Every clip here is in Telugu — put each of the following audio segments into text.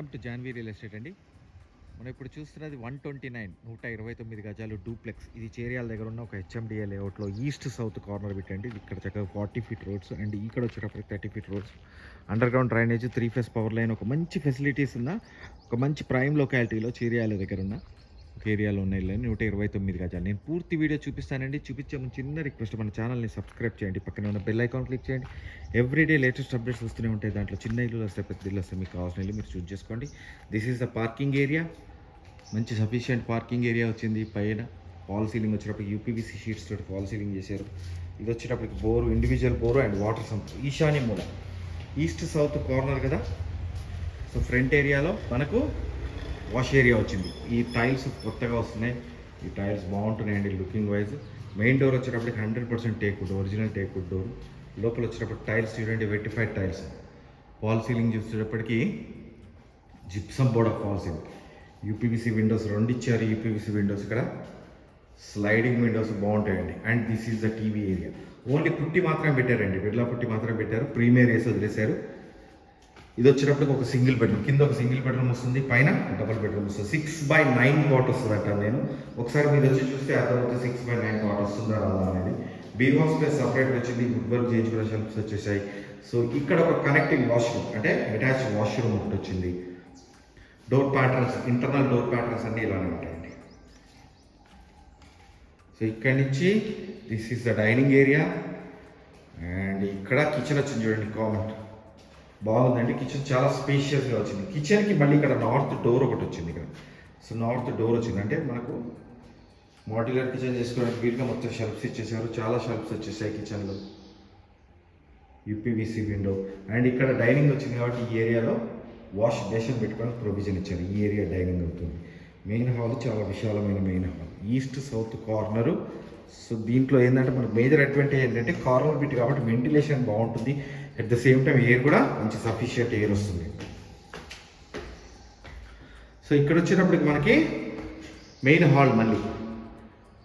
Welcome to Janvi real estate అండి. మనం ఇప్పుడు చూస్తున్నది వన్ ట్వంటీ నైన్ నూట ఇరవై తొమ్మిది గజాలు డూప్లెక్స్. ఇది చేరియాల దగ్గర ఉన్న ఒక హెచ్ఎండిఏ లేఅవుట్లో ఈస్ట్ సౌత్ కార్నర్ పెట్టండి ఇక్కడ చక్కగా ఫార్టీ ఫీట్ రోడ్స్ అండ్ ఇక్కడ వచ్చేటప్పుడు thirty feet roads. Underground drainage three phase power line ఒక మంచి ఫెసిలిటీస్ ఉన్న ఒక మంచి ప్రైమ్ లొకాలిటీలో చేరియాల దగ్గర ఉన్న ఏరియాలో ఉన్న నూట ఇరవై తొమ్మిది గజాలు నేను పూర్తి వీడియో చూపిస్తానండి. చూపించే ముందు చిన్న రిక్వెస్ట్ మన ఛానల్ని సబ్స్క్రైబ్ చేయండి. పక్కన ఉన్న బెల్ ఐకాన్ క్లిక్ చేయండి. ఎవ్రీడే లేటెస్ట్ అప్డేట్స్ వస్తూనే ఉంటాయి. దాంట్లో చిన్న ఇల్లు వస్తే పెద్ద ఇల్లు వస్తే మీకు కావాల్సిన ఇల్లు మీరు చూస్ చేసుకోండి. This is the parking area మంచి సఫిషియంట్ పార్కింగ్ ఏరియా వచ్చింది. పైన ఫాల్ సీలింగ్ వచ్చేటప్పుడు యూపీబీసీ షీట్స్ తోటి ఫాల్ సీలింగ్ చేశారు. ఇది వచ్చేటప్పటికి bore individual bore and water sump ఈశాన్య మూల. ఈస్ట్ సౌత్ కార్నర్ కదా? సో ఫ్రంట్ ఏరియాలో మనకు వాష్ ఏరియా వచ్చింది. ఈ టైల్స్ కొత్తగా వస్తున్నాయి. ఈ టైల్స్ బాగుంటున్నాయండి లుకింగ్ వైజ్. మెయిన్ డోర్ వచ్చేటప్పటికి hundred percent teak wood original teak wood door. లోపల వచ్చేటప్పుడు టైల్స్ చూడండి వెట్టిఫైడ్ టైల్స్. ఫాల్ సీలింగ్ చూసేటప్పటికి gypsum board of false ceiling. UPVC windows రెండు ఇచ్చారు యూపీవీసీ విండోస్ ఇక్కడ. స్లైడింగ్ విండోస్ బాగుంటాయండి. And this is the TV area. Only putty మాత్రమే పెట్టారండి. బిర్లా పుట్టి మాత్రమే పెట్టారు. ప్రీమియర్ వేసి వదిలేశారు. ఇది వచ్చినప్పటికి ఒక సింగిల్ బెడ్రూమ్. కింద ఒక సింగిల్ బెడ్రూమ్ వస్తుంది పైన డబుల్ బెడ్రూమ్ వస్తుంది. సిక్స్ బై నైన్ కాట్ వస్తుంది అంటాను నేను. ఒకసారి మీరు వచ్చి చూస్తే అర్థమవుతుంది సిక్స్ బై నైన్ కాట్ వస్తుందా రాదా అనేది. బీవా స్పేస్ సపరేట్ వచ్చింది వుడ్ వర్క్ చేయించుకునే షెల్ఫ్స్ వచ్చేసాయి. సో ఇక్కడ ఒక కనెక్టింగ్ వాష్రూమ్ అంటే అటాచ్ వాష్రూమ్ ఒకటి వచ్చింది. Door patterns internal door patterns అన్నీ ఇలానే ఉంటాయండి. సో ఇక్కడి నుంచి this is the dining area and ఇక్కడ కిచెన్ వచ్చింది చూడండి కామన్ బాగుందండి. కిచెన్ చాలా స్పేషియస్గా వచ్చింది. కిచెన్కి మళ్ళీ ఇక్కడ నార్త్ డోర్ ఒకటి వచ్చింది ఇక్కడ. సో నార్త్ డోర్ వచ్చింది. అంటే మనకు మాడ్యులర్ కిచెన్ చేసుకోవడానికి వీలుగా మొత్తం షెల్ఫ్స్ ఇచ్చేసారు. చాలా షెల్ఫ్స్ వచ్చేసాయి కిచెన్లో. UPVC window. అండ్ ఇక్కడ డైనింగ్ వచ్చింది కాబట్టి ఈ ఏరియాలో వాష్ బేషన్ పెట్టుకోవడానికి ప్రొవిజన్ ఇచ్చారు. ఈ ఏరియా డైనింగ్ అవుతుంది. మెయిన్ హాల్ చాలా విశాలమైన main hall. East south corner so దీంట్లో ఏంటంటే మనకు మేజర్ అడ్వాంటేజ్ ఏంటంటే కార్నర్ బిట్ కాబట్టి వెంటిలేషన్ బాగుంటుంది. At the same time air కూడా మంచి సఫిషియంట్ ఎయిర్ వస్తుంది. సో ఇక్కడ వచ్చేటప్పటికి మనకి మెయిన్ హాల్ మళ్ళీ.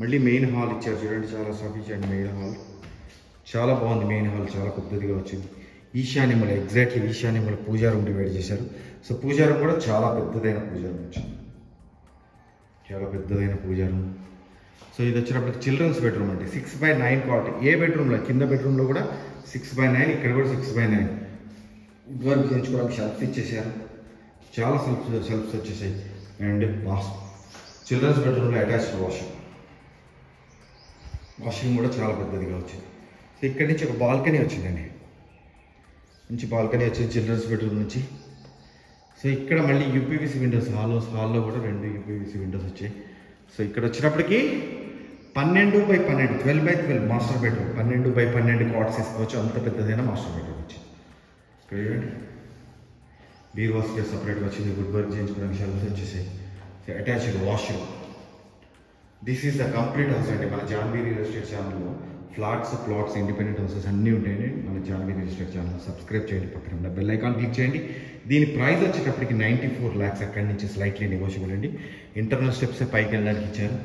మళ్ళీ మెయిన్ హాల్ ఇచ్చారు చూడండి చాలా సఫిషియంట్ మెయిన్ హాల్ చాలా బాగుంది మెయిన్ హాల్ చాలా పెద్దదిగా వచ్చింది. ఈశాన్యముల ఎగ్జాక్ట్లీ ఈశాన్యముల పూజారం డివైడ్ చేశారు. సో పూజారం కూడా చాలా పెద్దదైన పూజారం వచ్చింది. చాలా పెద్దదైన పూజారం సో ఇది వచ్చినప్పటికి చిల్డ్రన్స్ బెడ్రూమ్ అండి. సిక్స్ బై నైన్ కాట్ ఏ బెడ్రూమ్లో? కింద బెడ్రూమ్లో కూడా సిక్స్ బై నైన్ ఇక్కడ కూడా సిక్స్ బై నైన్. వర్క్ చేయించుకోవడానికి షెల్ఫ్ ఇచ్చేసారు. చాలా సెల్ఫ్ సెల్ఫ్స్ వచ్చేసాయి. And wash. చిల్డ్రన్స్ బెడ్రూమ్లో అటాచ్డ్ వాషింగ్. వాషింగ్ కూడా చాలా పెద్దదిగా వచ్చింది. సో ఇక్కడి నుంచి ఒక బాల్కనీ వచ్చిందండి. మంచి బాల్కనీ వచ్చింది చిల్డ్రన్స్ బెడ్రూమ్ నుంచి. సో ఇక్కడ మళ్ళీ యూపీవీసీ విండోస్ హాల్లో హాల్లో కూడా రెండు యూపీవీసీ విండోస్ వచ్చాయి. సో ఇక్కడ వచ్చినప్పటికీ పన్నెండు బై పన్నెండు twelve by twelve master bedroom పన్నెండు బై పన్నెండు కాట్స్ తీసుకోవచ్చు. అంత పెద్దదైన మాస్టర్ బెడ్రూమ్ వచ్చింది ఇక్కడ చూడండి బీర్ వాష్కి సపరేట్గా వచ్చింది. గుడ్ వర్క్ చేయించుకోవడానికి షెల్ఫ్స్ వచ్చేసాయి. Attached washroom this is the complete house అండి మన Janvi real flats plots independent houses అన్నీ ఉంటాయండి. మన జాన్వీ రిజిస్టర్ ఛానల్ సబ్స్క్రైబ్ చేయండి. పక్కన ఉన్న బెల్ ఐకాన్ క్లిక్ చేయండి. దీని ప్రైస్ వచ్చేటప్పటికి నైంటీ ఫోర్ ల్యాక్స్ అక్కడి నుంచి స్లైట్లీ నెగోషియబుల్ అండి. ఇంటర్నల్ స్టెప్స్ పైకి వెళ్ళడానికి ఇచ్చారు.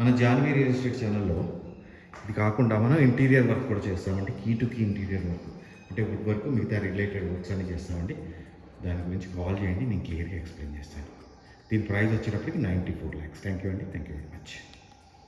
మన జాన్వీ రియల్ ఎస్టేట్ ఛానల్లో ఇది కాకుండా మనం ఇంటీరియర్ వర్క్ కూడా చేస్తామండి. Key to key interior work. అంటే వుడ్ వర్క్ మిగతా రిలేటెడ్ వర్క్స్ అన్ని చేస్తామండి. దాని గురించి కాల్ చేయండి. నేను క్లియర్గా ఎక్స్ప్లెయిన్ చేస్తాను. దీని ప్రైస్ వచ్చేటప్పటికి ninety four lakhs. Thank you అండి. Thank you very much.